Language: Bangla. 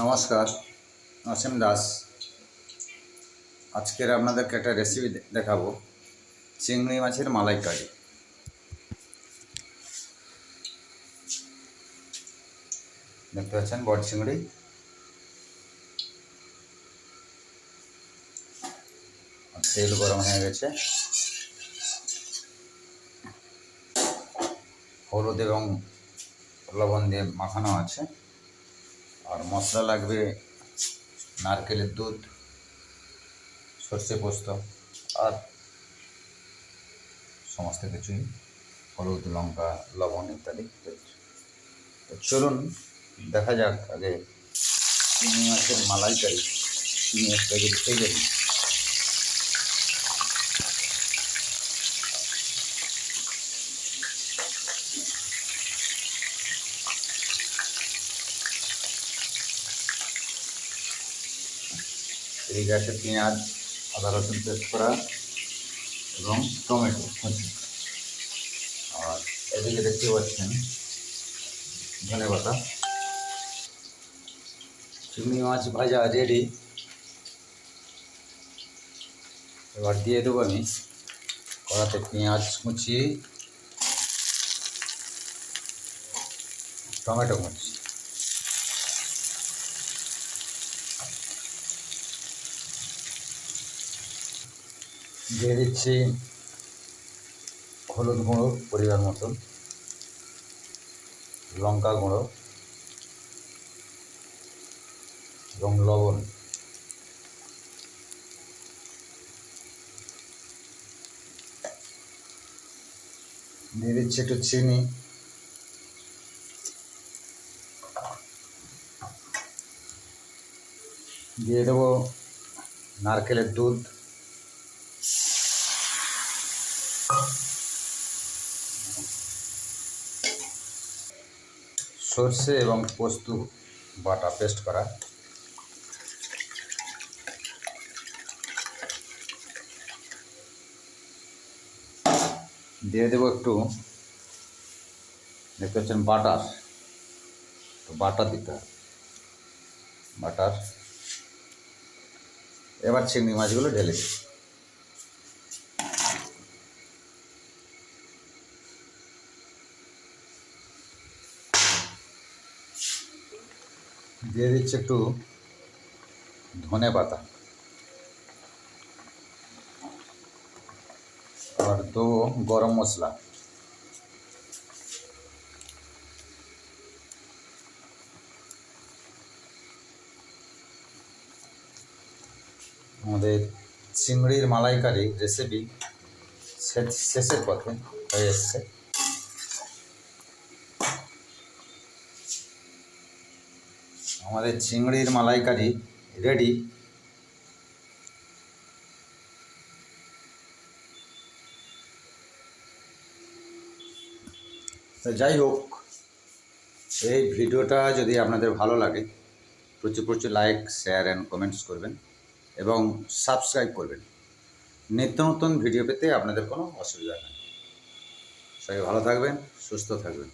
নমস্কার, অসীম দাস। আজকের আপনাদেরকে একটা রেসিপি দেখাবো, চিংড়ি মাছের মালাইকারি। দেখতে পাচ্ছেন বট চিংড়ি। তেল গরম হয়ে গেছে। হলুদ এবং লবণ দিয়ে মাখানো আছে। আর মশলা লাগবে নারকেলের দুধ, সর্ষে পোস্ত আর সমস্ত কিছুই, হলুদ, লঙ্কা, লবণ ইত্যাদি। তো চলুন, দেখা যাক আগে চিংড়ি মাছের মালাইকারি, চিংড়ি মাছটাকে দেখতে যাবি এদিকে আছে পেঁয়াজ আদা, রসুন পেস্ট করা এবং টমেটো। কুচি আর এদিকে দেখতে পাচ্ছেন ধনে পাতা। চিংড়ি মাছ ভাজা রেডি এবার দিয়ে দেবো আমি কড়াতে পেঁয়াজ কুচি, টমেটো কুচি। দিয়ে দিচ্ছি হলুদ গুঁড়ো পরিমাণ মতন, লঙ্কা গুঁড়ো এবং লবণ। দিয়ে দিচ্ছি একটু চিনি। দিয়ে দেবো নারকেলের দুধ। সর্ষে এবং পোস্ত বাটা পেস্ট করা। দিয়ে দেবো একটু, দেখতে পাচ্ছেন বাটার। তো বাটার দিতে বাটার। এবার চিংড়ি মাছগুলো ঢেলে দিই। দিয়ে দিচ্ছি একটু ধনে পাতা। আর দো গরম মশলা। আমাদের চিংড়ির মালাইকারি রেসিপি শেষের পথে হয়ে এসছে। আমাদের চিংড়ির মালাইকারি রেডি তো যাই হোক, এই ভিডিওটা যদি আপনাদের ভালো লাগে, প্রচুর প্রচুর লাইক শেয়ার অ্যান্ড কমেন্টস করবেন এবং সাবস্ক্রাইব করবেন। নিত্য নতুন ভিডিও পেতে আপনাদের কোনো অসুবিধা নেই। সবাই ভালো থাকবেন, সুস্থ থাকবেন।